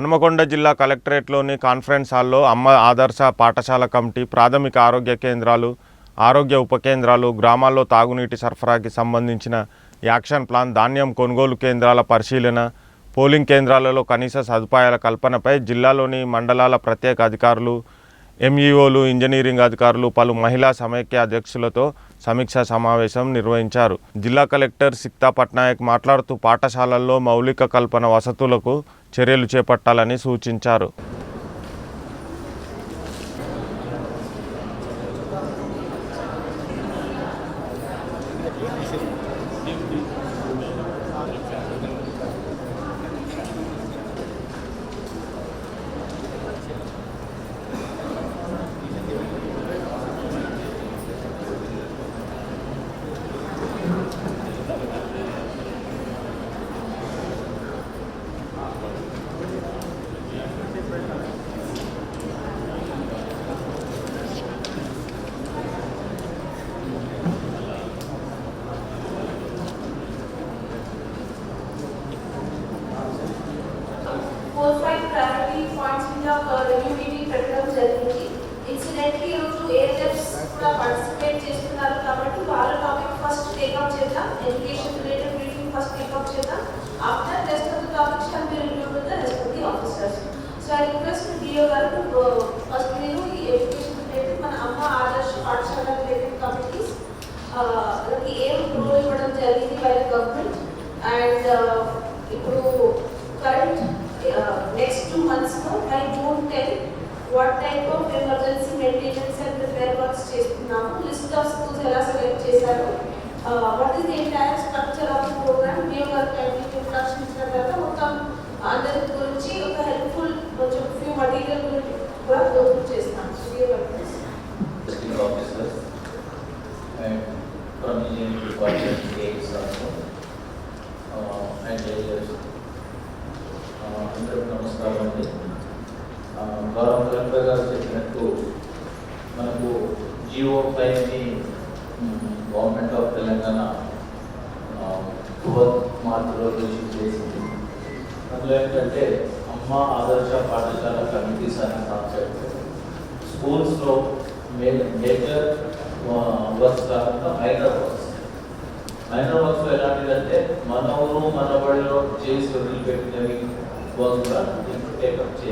హనుమకొండ జిల్లా కలెక్టరేట్లోని కాన్ఫరెన్స్ హాల్లో అమ్మ ఆదర్శ పాఠశాల కమిటీ ప్రాథమిక ఆరోగ్య కేంద్రాలు ఆరోగ్య ఉప కేంద్రాలు గ్రామాల్లో తాగునీటి సరఫరాకి సంబంధించిన యాక్షన్ ప్లాన్ ధాన్యం కొనుగోలు కేంద్రాల పరిశీలన పోలింగ్ కేంద్రాలలో కనీస సదుపాయాల కల్పనపై జిల్లాలోని మండలాల ప్రత్యేక అధికారులు ఎంఈఓలు ఇంజనీరింగ్ అధికారులు పలు మహిళా సమైక్య అధ్యక్షులతో సమీక్షా సమావేశం నిర్వహించారు. జిల్లా కలెక్టర్ సిక్తా పట్నాయక్ మాట్లాడుతూ పాఠశాలల్లో మౌలిక కల్పన వసతులకు చర్యలు చేపట్టాలని సూచించారు. చేద్దాం education related briefing first take up చేద్దాం. After rest of the topics can be review with the rest of the officers so I request DO గారు ఫస్ట్ మీరు ఈ ఎడ్యుకేషన్ రిలేటెడ్ మన అమ్మ ఆదర్శ పాఠశాల రిలేటెడ్ కమిటీస్ వాళ్ళకి ఏం రోల్ ఇవ్వడం జరిగింది బై గవర్నమెంట్ అండ్ ఇప్పుడు కరెంట్ నెక్స్ట్ టూ మంత్స్లో by June ten what type of emergency maintenance and prepare works చేస్తున్నాము? లిస్ట్ ఆఫ్ స్కూల్స్ ఎలా సెలెక్ట్ చేశారు? What is the entire structure of the program మేము వర్క్ ఇంట్రడక్షన్ ఇచ్చిన తర్వాత మొత్తం అందరి గురించి ఒక హెల్ప్ఫుల్ కొంచెం ఫ్యూ మటీరియల్ గురించి కూడా గోత్రు చేస్తాం. So district officers and from engineering department aides also. Uh, and leaders. Uh, అందరికీ నమస్కారం అండి. Uh, గౌరవ కలెక్టర్ గారు చెప్పినట్టు మనకు జియో ఫైవ్ని గవర్నమెంట్ ఆఫ్ తెలంగాణ ట్వెల్త్ మార్చిలో చేసింది అందులో ఏంటంటే అమ్మ ఆదర్శ పాఠశాల కమిటీస్ అనే కాన్సెప్ట్ స్కూల్స్లో మే మేజర్ వర్క్స్ కాకుండా మైనర్ వర్క్స్. మైనర్ వర్క్స్ ఎలాంటిదంటే మన ఊరు మన బడిలో చేసి వదిలిపెట్టినవి వర్క్ కూడా టేకప్ చేయాలి